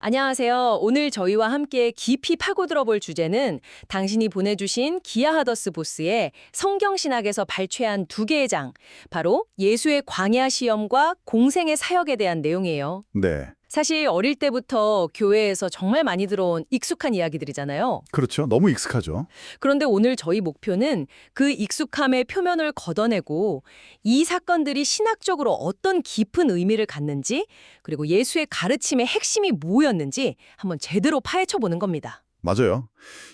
안녕하세요. 오늘 저희와 함께 깊이 파고들어 볼 주제는 당신이 보내주신 기아하더스 보스의 성경신학에서 발췌한 두 개의 장, 바로 예수의 광야 시험과 공생의 사역에 대한 내용이에요. 네. 사실 어릴 때부터 교회에서 정말 많이 들어온 익숙한 이야기들이잖아요. 그렇죠. 너무 익숙하죠. 그런데 오늘 저희 목표는 그 익숙함의 표면을 걷어내고 이 사건들이 신학적으로 어떤 깊은 의미를 갖는지 그리고 예수의 가르침의 핵심이 뭐였는지 한번 제대로 파헤쳐 보는 겁니다. 맞아요.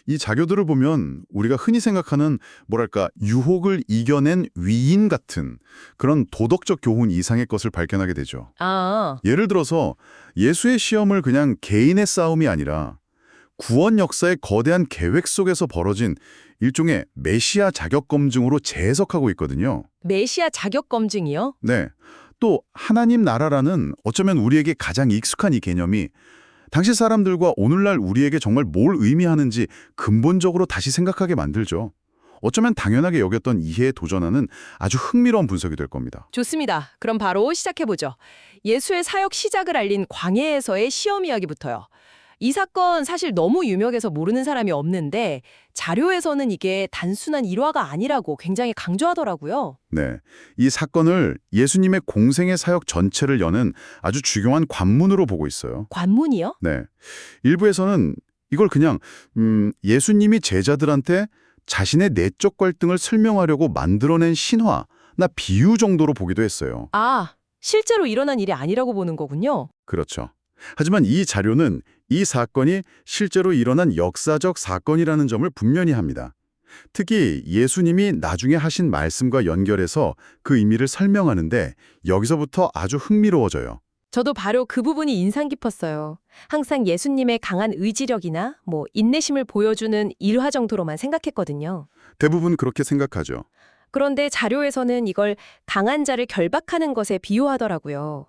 이 자교들을 보면 우리가 흔히 생각하는 뭐랄까 유혹을 이겨낸 위인 같은 그런 도덕적 교훈 이상의 것을 발견하게 되죠. 아, 예를 들어서 예수의 시험을 그냥 개인의 싸움이 아니라 구원 역사의 거대한 계획 속에서 벌어진 일종의 메시아 자격 검증으로 재해석하고 있거든요. 메시아 자격 검증이요? 네. 또 하나님 나라라는 어쩌면 우리에게 가장 익숙한 이 개념이 당시 사람들과 오늘날 우리에게 정말 뭘 의미하는지 근본적으로 다시 생각하게 만들죠. 어쩌면 당연하게 여겼던 이해에 도전하는 아주 흥미로운 분석이 될 겁니다. 좋습니다. 그럼 바로 시작해 보죠. 예수의 사역 시작을 알린 광해에서의 시험 이야기부터요. 이 사건 사실 너무 유명해서 모르는 사람이 없는데 자료에서는 이게 단순한 일화가 아니라고 굉장히 강조하더라고요. 네. 이 사건을 예수님의 공생의 사역 전체를 여는 아주 중요한 관문으로 보고 있어요. 관문이요? 네. 일부에서는 이걸 그냥 음, 예수님이 제자들한테 자신의 내적 갈등을 설명하려고 만들어낸 신화나 비유 정도로 보기도 했어요. 아, 실제로 일어난 일이 아니라고 보는 거군요. 그렇죠. 하지만 이 자료는 이 사건이 실제로 일어난 역사적 사건이라는 점을 분명히 합니다. 특히 예수님이 나중에 하신 말씀과 연결해서 그 의미를 설명하는데 여기서부터 아주 흥미로워져요. 저도 바로 그 부분이 인상 깊었어요. 항상 예수님의 강한 의지력이나 뭐 인내심을 보여주는 일화 정도로만 생각했거든요. 대부분 그렇게 생각하죠. 그런데 자료에서는 이걸 강한 자를 결박하는 것에 비유하더라고요.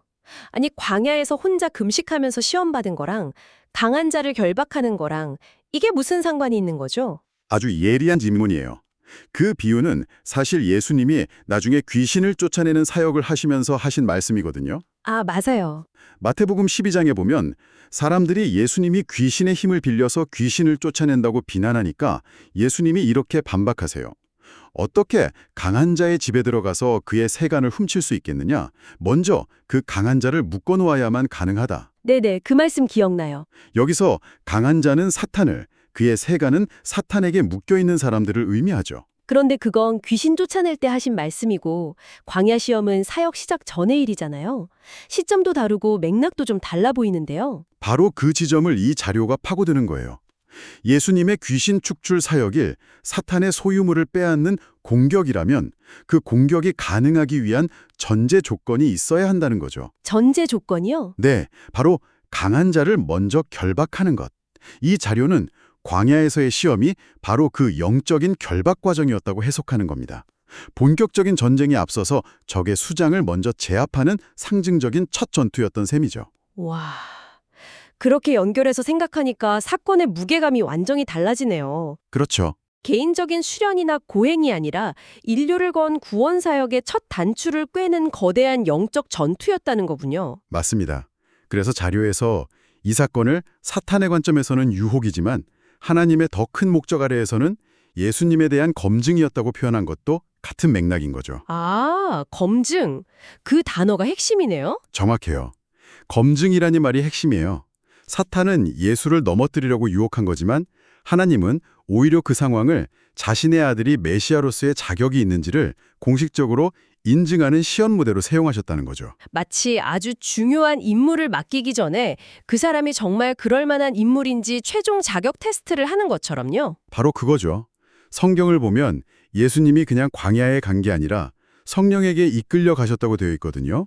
아니, 광야에서 혼자 금식하면서 시험 받은 거랑 강한 자를 결박하는 거랑 이게 무슨 상관이 있는 거죠? 아주 예리한 질문이에요. 그 비유는 사실 예수님이 나중에 귀신을 쫓아내는 사역을 하시면서 하신 말씀이거든요. 아, 맞아요. 마태복음 12장에 보면 사람들이 예수님이 귀신의 힘을 빌려서 귀신을 쫓아낸다고 비난하니까 예수님이 이렇게 반박하세요. 어떻게 강한 자의 집에 들어가서 그의 세간을 훔칠 수 있겠느냐? 먼저 그 강한 자를 묶어놓아야만 가능하다. 네네, 그 말씀 기억나요. 여기서 강한 자는 사탄을, 그의 세간은 사탄에게 묶여있는 사람들을 의미하죠. 그런데 그건 귀신 쫓아낼 때 하신 말씀이고 광야 시험은 사역 시작 전의 일이잖아요. 시점도 다르고 맥락도 좀 달라 보이는데요. 바로 그 지점을 이 자료가 파고드는 거예요. 예수님의 귀신 축출 사역일 사탄의 소유물을 빼앗는 공격이라면 그 공격이 가능하기 위한 전제 조건이 있어야 한다는 거죠. 전제 조건이요? 네, 바로 강한 자를 먼저 결박하는 것. 이 자료는 광야에서의 시험이 바로 그 영적인 결박 과정이었다고 해석하는 겁니다. 본격적인 전쟁에 앞서서 적의 수장을 먼저 제압하는 상징적인 첫 전투였던 셈이죠. 와. 그렇게 연결해서 생각하니까 사건의 무게감이 완전히 달라지네요. 그렇죠. 개인적인 수련이나 고행이 아니라 인류를 건 구원 사역의 첫 단추를 꿰는 거대한 영적 전투였다는 거군요. 맞습니다. 그래서 자료에서 이 사건을 사탄의 관점에서는 유혹이지만 하나님의 더 큰 목적 아래에서는 예수님에 대한 검증이었다고 표현한 것도 같은 맥락인 거죠. 아, 검증. 그 단어가 핵심이네요. 정확해요. 검증이라는 말이 핵심이에요. 사탄은 예수를 넘어뜨리려고 유혹한 거지만 하나님은 오히려 그 상황을 자신의 아들이 메시아로서의 자격이 있는지를 공식적으로 인증하는 시연 무대로 사용하셨다는 거죠. 마치 아주 중요한 임무를 맡기기 전에 그 사람이 정말 그럴 만한 인물인지 최종 자격 테스트를 하는 것처럼요. 바로 그거죠. 성경을 보면 예수님이 그냥 광야에 간 게 아니라 성령에게 이끌려 가셨다고 되어 있거든요.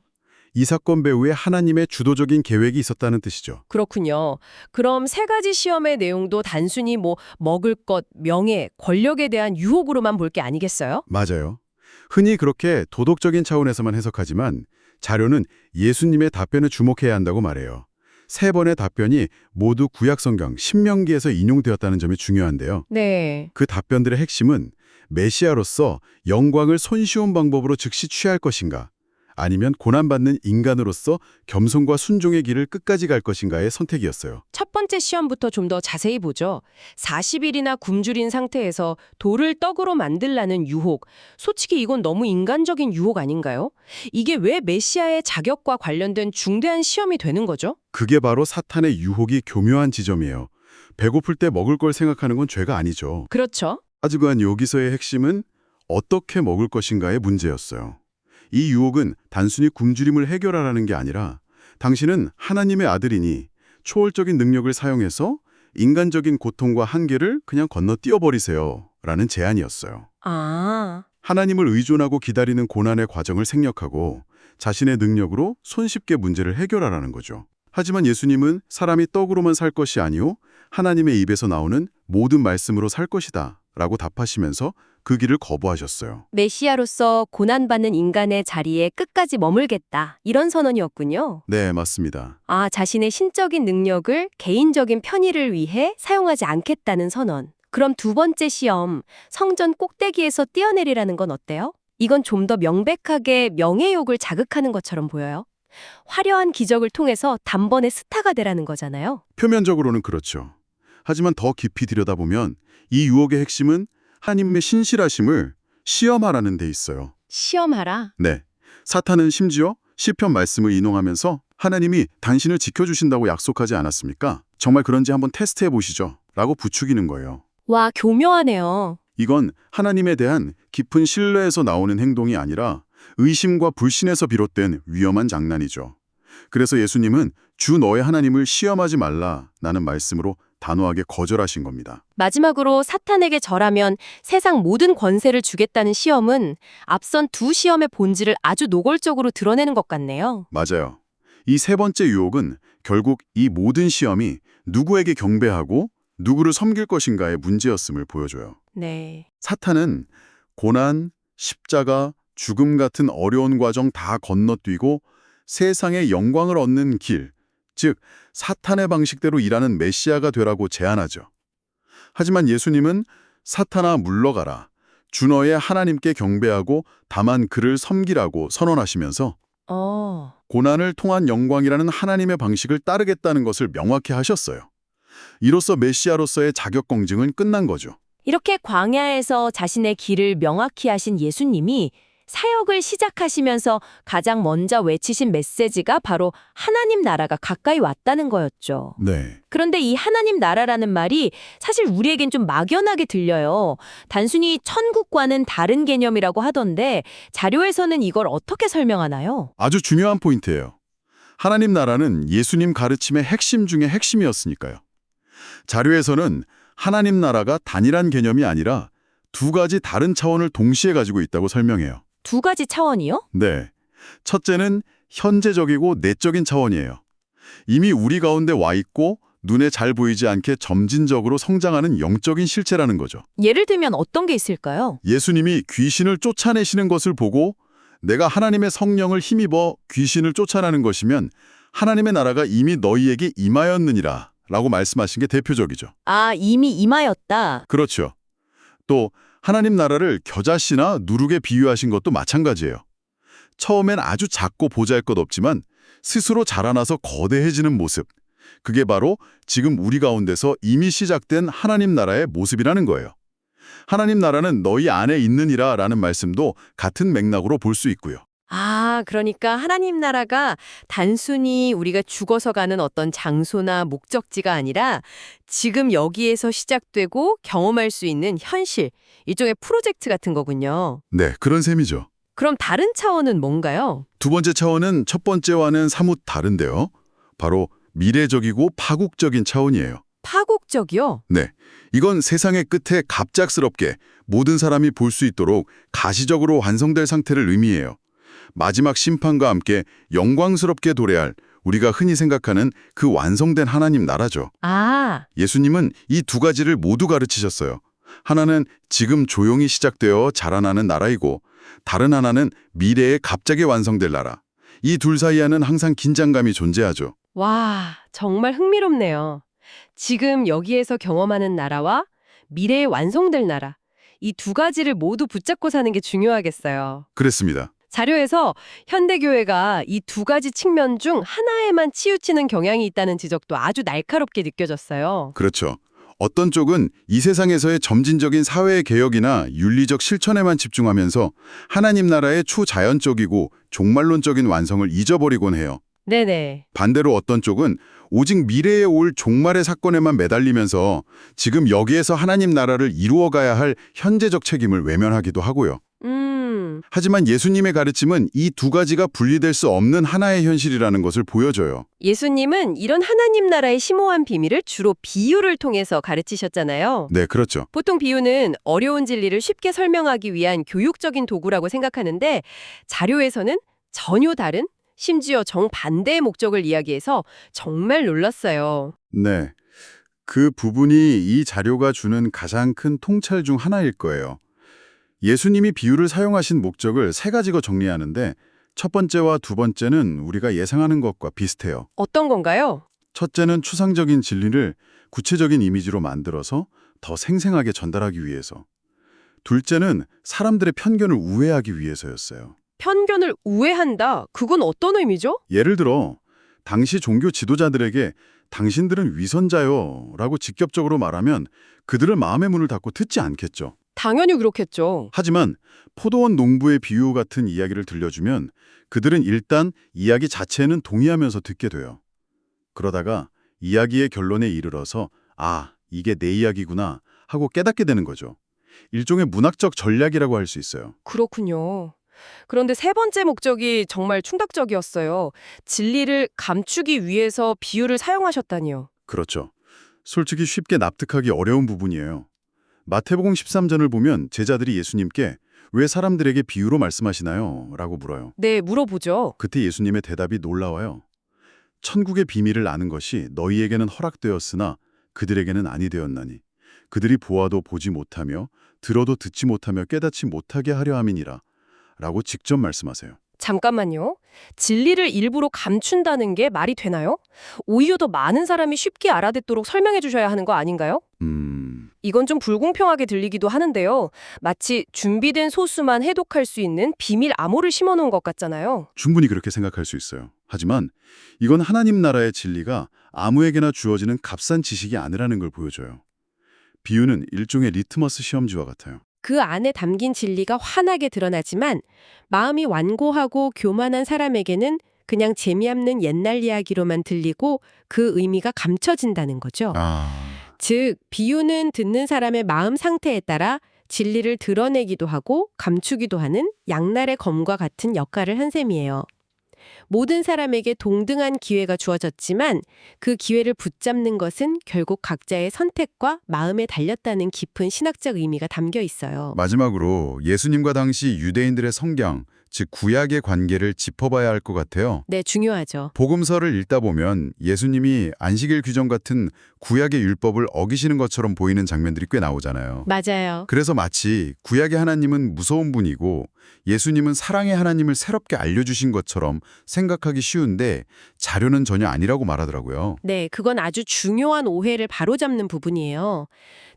이 사건 배후에 하나님의 주도적인 계획이 있었다는 뜻이죠. 그렇군요. 그럼 세 가지 시험의 내용도 단순히 뭐 먹을 것, 명예, 권력에 대한 유혹으로만 볼 게 아니겠어요? 맞아요. 흔히 그렇게 도덕적인 차원에서만 해석하지만 자료는 예수님의 답변에 주목해야 한다고 말해요. 세 번의 답변이 모두 구약성경 신명기에서 인용되었다는 점이 중요한데요. 네. 그 답변들의 핵심은 메시아로서 영광을 손쉬운 방법으로 즉시 취할 것인가 아니면 고난받는 인간으로서 겸손과 순종의 길을 끝까지 갈 것인가의 선택이었어요. 첫 번째 시험부터 좀 더 자세히 보죠. 40일이나 굶주린 상태에서 돌을 떡으로 만들라는 유혹. 솔직히 이건 너무 인간적인 유혹 아닌가요? 이게 왜 메시아의 자격과 관련된 중대한 시험이 되는 거죠? 그게 바로 사탄의 유혹이 교묘한 지점이에요. 배고플 때 먹을 걸 생각하는 건 죄가 아니죠. 그렇죠. 하지만 여기서의 핵심은 어떻게 먹을 것인가의 문제였어요. 이 유혹은 단순히 굶주림을 해결하라는 게 아니라 당신은 하나님의 아들이니 초월적인 능력을 사용해서 인간적인 고통과 한계를 그냥 건너뛰어 버리세요. 라는 제안이었어요. 아, 하나님을 의존하고 기다리는 고난의 과정을 생략하고 자신의 능력으로 손쉽게 문제를 해결하라는 거죠. 하지만 예수님은 사람이 떡으로만 살 것이 아니오 하나님의 입에서 나오는 모든 말씀으로 살 것이다 라고 답하시면서 그 길을 거부하셨어요. 메시아로서 고난받는 인간의 자리에 끝까지 머물겠다. 이런 선언이었군요. 네, 맞습니다. 아, 자신의 신적인 능력을 개인적인 편의를 위해 사용하지 않겠다는 선언. 그럼 두 번째 시험, 성전 꼭대기에서 뛰어내리라는 건 어때요? 이건 좀 더 명백하게 명예욕을 자극하는 것처럼 보여요. 화려한 기적을 통해서 단번에 스타가 되라는 거잖아요. 표면적으로는 그렇죠. 하지만 더 깊이 들여다보면 이 유혹의 핵심은 하나님의 신실하심을 시험하라는 데 있어요. 시험하라. 네. 사탄은 심지어 시편 말씀을 인용하면서 하나님이 당신을 지켜주신다고 약속하지 않았습니까? 정말 그런지 한번 테스트해 보시죠. 라고 부추기는 거예요. 와, 교묘하네요. 이건 하나님에 대한 깊은 신뢰에서 나오는 행동이 아니라 의심과 불신에서 비롯된 위험한 장난이죠. 그래서 예수님은 주 너의 하나님을 시험하지 말라라는 말씀으로 단호하게 거절하신 겁니다. 마지막으로 사탄에게 절하면 세상 모든 권세를 주겠다는 시험은 앞선 두 시험의 본질을 아주 노골적으로 드러내는 것 같네요. 맞아요. 이 세 번째 유혹은 결국 이 모든 시험이 누구에게 경배하고 누구를 섬길 것인가의 문제였음을 보여줘요. 네. 사탄은 고난, 십자가, 죽음 같은 어려운 과정 다 건너뛰고 세상의 영광을 얻는 길, 즉 사탄의 방식대로 일하는 메시아가 되라고 제안하죠. 하지만 예수님은 사탄아 물러가라. 주 너의 하나님께 경배하고 다만 그를 섬기라고 선언하시면서 어. 고난을 통한 영광이라는 하나님의 방식을 따르겠다는 것을 명확히 하셨어요. 이로써 메시아로서의 자격 검증은 끝난 거죠. 이렇게 광야에서 자신의 길을 명확히 하신 예수님이 사역을 시작하시면서 가장 먼저 외치신 메시지가 바로 하나님 나라가 가까이 왔다는 거였죠. 네. 그런데 이 하나님 나라라는 말이 사실 우리에겐 좀 막연하게 들려요. 단순히 천국과는 다른 개념이라고 하던데 자료에서는 이걸 어떻게 설명하나요? 아주 중요한 포인트예요. 하나님 나라는 예수님 가르침의 핵심 중의 핵심이었으니까요. 자료에서는 하나님 나라가 단일한 개념이 아니라 두 가지 다른 차원을 동시에 가지고 있다고 설명해요. 두 가지 차원이요? 네. 첫째는 현재적이고 내적인 차원이에요. 이미 우리 가운데 와 있고 눈에 잘 보이지 않게 점진적으로 성장하는 영적인 실체라는 거죠. 예를 들면 어떤 게 있을까요? 예수님이 귀신을 쫓아내시는 것을 보고 내가 하나님의 성령을 힘입어 귀신을 쫓아내는 것이면 하나님의 나라가 이미 너희에게 임하였느니라 라고 말씀하신 게 대표적이죠. 아, 이미 임하였다. 그렇죠. 또 하나님 나라를 겨자씨나 누룩에 비유하신 것도 마찬가지예요. 처음엔 아주 작고 보잘것없지만 스스로 자라나서 거대해지는 모습. 그게 바로 지금 우리 가운데서 이미 시작된 하나님 나라의 모습이라는 거예요. 하나님 나라는 너희 안에 있느니라 라는 말씀도 같은 맥락으로 볼 수 있고요. 아, 그러니까 하나님 나라가 단순히 우리가 죽어서 가는 어떤 장소나 목적지가 아니라 지금 여기에서 시작되고 경험할 수 있는 현실, 일종의 프로젝트 같은 거군요. 네, 그런 셈이죠. 그럼 다른 차원은 뭔가요? 두 번째 차원은 첫 번째와는 사뭇 다른데요. 바로 미래적이고 파국적인 차원이에요. 파국적이요? 네, 이건 세상의 끝에 갑작스럽게 모든 사람이 볼 수 있도록 가시적으로 완성될 상태를 의미해요. 마지막 심판과 함께 영광스럽게 도래할 우리가 흔히 생각하는 그 완성된 하나님 나라죠. 아, 예수님은 이 두 가지를 모두 가르치셨어요. 하나는 지금 조용히 시작되어 자라나는 나라이고 다른 하나는 미래에 갑자기 완성될 나라. 이 둘 사이에는 항상 긴장감이 존재하죠. 와, 정말 흥미롭네요. 지금 여기에서 경험하는 나라와 미래에 완성될 나라. 이 두 가지를 모두 붙잡고 사는 게 중요하겠어요. 그랬습니다. 자료에서 현대교회가 이 두 가지 측면 중 하나에만 치우치는 경향이 있다는 지적도 아주 날카롭게 느껴졌어요. 그렇죠. 어떤 쪽은 이 세상에서의 점진적인 사회의 개혁이나 윤리적 실천에만 집중하면서 하나님 나라의 초자연적이고 종말론적인 완성을 잊어버리곤 해요. 네네. 반대로 어떤 쪽은 오직 미래에 올 종말의 사건에만 매달리면서 지금 여기에서 하나님 나라를 이루어가야 할 현재적 책임을 외면하기도 하고요. 음, 하지만 예수님의 가르침은 이 두 가지가 분리될 수 없는 하나의 현실이라는 것을 보여줘요. 예수님은 이런 하나님 나라의 심오한 비밀을 주로 비유를 통해서 가르치셨잖아요. 네, 그렇죠. 보통 비유는 어려운 진리를 쉽게 설명하기 위한 교육적인 도구라고 생각하는데 자료에서는 전혀 다른 심지어 정반대의 목적을 이야기해서 정말 놀랐어요. 네. 그 부분이 이 자료가 주는 가장 큰 통찰 중 하나일 거예요. 예수님이 비유를 사용하신 목적을 세 가지로 정리하는데 첫 번째와 두 번째는 우리가 예상하는 것과 비슷해요. 어떤 건가요? 첫째는 추상적인 진리를 구체적인 이미지로 만들어서 더 생생하게 전달하기 위해서. 둘째는 사람들의 편견을 우회하기 위해서였어요. 편견을 우회한다. 그건 어떤 의미죠? 예를 들어 당시 종교 지도자들에게 당신들은 위선자요 라고 직접적으로 말하면 그들은 마음의 문을 닫고 듣지 않겠죠. 당연히 그렇겠죠. 하지만 포도원 농부의 비유 같은 이야기를 들려주면 그들은 일단 이야기 자체는 동의하면서 듣게 돼요. 그러다가 이야기의 결론에 이르러서 아, 이게 내 이야기구나 하고 깨닫게 되는 거죠. 일종의 문학적 전략이라고 할 수 있어요. 그렇군요. 그런데 세 번째 목적이 정말 충격적이었어요. 진리를 감추기 위해서 비유를 사용하셨다니요. 그렇죠. 솔직히 쉽게 납득하기 어려운 부분이에요. 마태복음 13전을 보면 제자들이 예수님께 왜 사람들에게 비유로 말씀하시나요? 라고 물어요. 네, 물어보죠. 그때 예수님의 대답이 놀라워요. 천국의 비밀을 아는 것이 너희에게는 허락되었으나 그들에게는 아니 되었나니 그들이 보아도 보지 못하며 들어도 듣지 못하며 깨닫지 못하게 하려 함이니라 라고 직접 말씀하세요. 잠깐만요. 진리를 일부러 감춘다는 게 말이 되나요? 오히려 더 많은 사람이 쉽게 알아듣도록 설명해 주셔야 하는 거 아닌가요? 음... 이건 좀 불공평하게 들리기도 하는데요. 마치 준비된 소수만 해독할 수 있는 비밀 암호를 심어놓은 것 같잖아요. 충분히 그렇게 생각할 수 있어요. 하지만 이건 하나님 나라의 진리가 아무에게나 주어지는 값싼 지식이 아니라는 걸 보여줘요. 비유는 일종의 리트머스 시험지와 같아요. 그 안에 담긴 진리가 환하게 드러나지만 마음이 완고하고 교만한 사람에게는 그냥 재미없는 옛날 이야기로만 들리고 그 의미가 감춰진다는 거죠. 아... 즉, 비유는 듣는 사람의 마음 상태에 따라 진리를 드러내기도 하고 감추기도 하는 양날의 검과 같은 역할을 한 셈이에요. 모든 사람에게 동등한 기회가 주어졌지만 그 기회를 붙잡는 것은 결국 각자의 선택과 마음에 달렸다는 깊은 신학적 의미가 담겨 있어요. 마지막으로 예수님과 당시 유대인들의 성경, 즉 구약의 관계를 짚어봐야 할 것 같아요. 네, 중요하죠. 복음서를 읽다 보면 예수님이 안식일 규정 같은 구약의 율법을 어기시는 것처럼 보이는 장면들이 꽤 나오잖아요. 맞아요. 그래서 마치 구약의 하나님은 무서운 분이고 예수님은 사랑의 하나님을 새롭게 알려주신 것처럼 생각하기 쉬운데 자료는 전혀 아니라고 말하더라고요. 네, 그건 아주 중요한 오해를 바로잡는 부분이에요.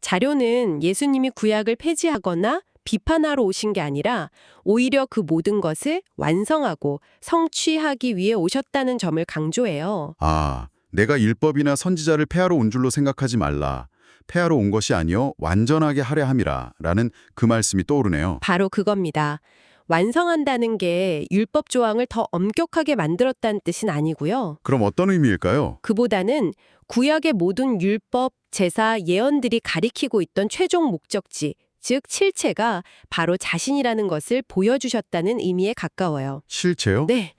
자료는 예수님이 구약을 폐지하거나 비판하러 오신 게 아니라 오히려 그 모든 것을 완성하고 성취하기 위해 오셨다는 점을 강조해요. 아, 내가 율법이나 선지자를 폐하러 온 줄로 생각하지 말라. 폐하러 온 것이 아니요 완전하게 하려 함이라 라는 그 말씀이 떠오르네요. 바로 그겁니다. 완성한다는 게 율법 조항을 더 엄격하게 만들었다는 뜻은 아니고요. 그럼 어떤 의미일까요? 그보다는 구약의 모든 율법, 제사, 예언들이 가리키고 있던 최종 목적지, 즉 칠체가 바로 자신이라는 것을 보여주셨다는 의미에 가까워요. 실체요? 네.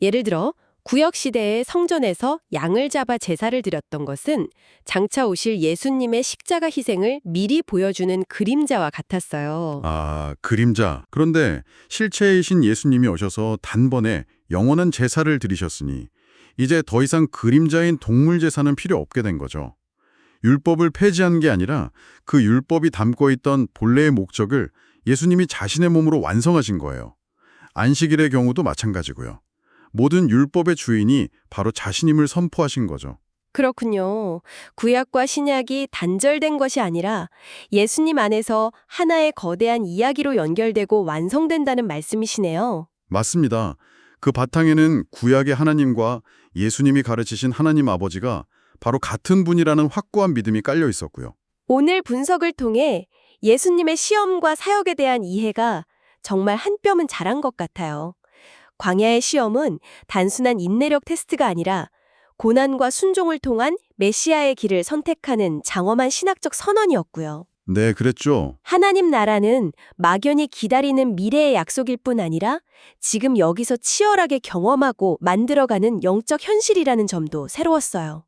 예를 들어 구역 시대의 성전에서 양을 잡아 제사를 드렸던 것은 장차 오실 예수님의 십자가 희생을 미리 보여주는 그림자와 같았어요. 아, 그림자. 그런데 실체이신 예수님이 오셔서 단번에 영원한 제사를 드리셨으니 이제 더 이상 그림자인 동물 제사는 필요 없게 된 거죠. 율법을 폐지한 게 아니라 그 율법이 담고 있던 본래의 목적을 예수님이 자신의 몸으로 완성하신 거예요. 안식일의 경우도 마찬가지고요. 모든 율법의 주인이 바로 자신임을 선포하신 거죠. 그렇군요. 구약과 신약이 단절된 것이 아니라 예수님 안에서 하나의 거대한 이야기로 연결되고 완성된다는 말씀이시네요. 맞습니다. 그 바탕에는 구약의 하나님과 예수님이 가르치신 하나님 아버지가 바로 같은 분이라는 확고한 믿음이 깔려 있었고요. 오늘 분석을 통해 예수님의 시험과 사역에 대한 이해가 정말 한 뼘은 자란 것 같아요. 광야의 시험은 단순한 인내력 테스트가 아니라 고난과 순종을 통한 메시아의 길을 선택하는 장엄한 신학적 선언이었고요. 네, 그랬죠. 하나님 나라는 막연히 기다리는 미래의 약속일 뿐 아니라 지금 여기서 치열하게 경험하고 만들어가는 영적 현실이라는 점도 새로웠어요.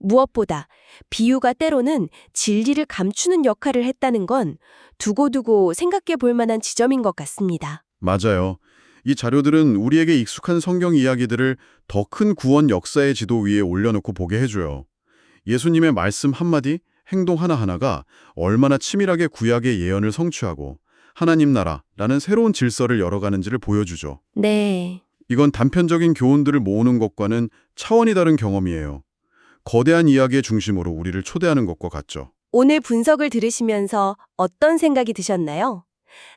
무엇보다 비유가 때로는 진리를 감추는 역할을 했다는 건 두고두고 생각해 볼 만한 지점인 것 같습니다. 맞아요. 이 자료들은 우리에게 익숙한 성경 이야기들을 더 큰 구원 역사의 지도 위에 올려놓고 보게 해줘요. 예수님의 말씀 한마디, 행동 하나하나가 얼마나 치밀하게 구약의 예언을 성취하고 하나님 나라라는 새로운 질서를 열어가는지를 보여주죠. 네. 이건 단편적인 교훈들을 모으는 것과는 차원이 다른 경험이에요. 거대한 이야기의 중심으로 우리를 초대하는 것과 같죠. 오늘 분석을 들으시면서 어떤 생각이 드셨나요?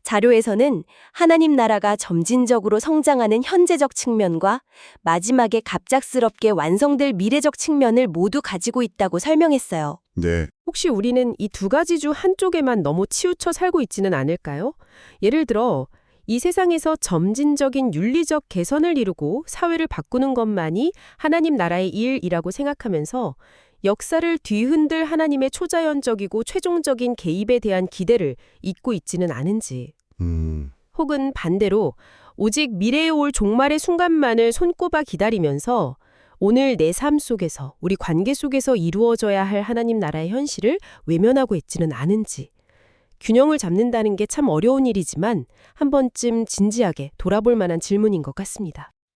자료에서는 하나님 나라가 점진적으로 성장하는 현재적 측면과 마지막에 갑작스럽게 완성될 미래적 측면을 모두 가지고 있다고 설명했어요. 네, 혹시 우리는 이 두 가지 중 한쪽에만 너무 치우쳐 살고 있지는 않을까요? 예를 들어 이 세상에서 점진적인 윤리적 개선을 이루고 사회를 바꾸는 것만이 하나님 나라의 일이라고 생각하면서 역사를 뒤흔들 하나님의 초자연적이고 최종적인 개입에 대한 기대를 잊고 있지는 않은지. 음, 혹은 반대로 오직 미래에 올 종말의 순간만을 손꼽아 기다리면서 오늘 내 삶 속에서 우리 관계 속에서 이루어져야 할 하나님 나라의 현실을 외면하고 있지는 않은지 균형을 잡는다는 게 참 어려운 일이지만 한 번쯤 진지하게 돌아볼 만한 질문인 것 같습니다.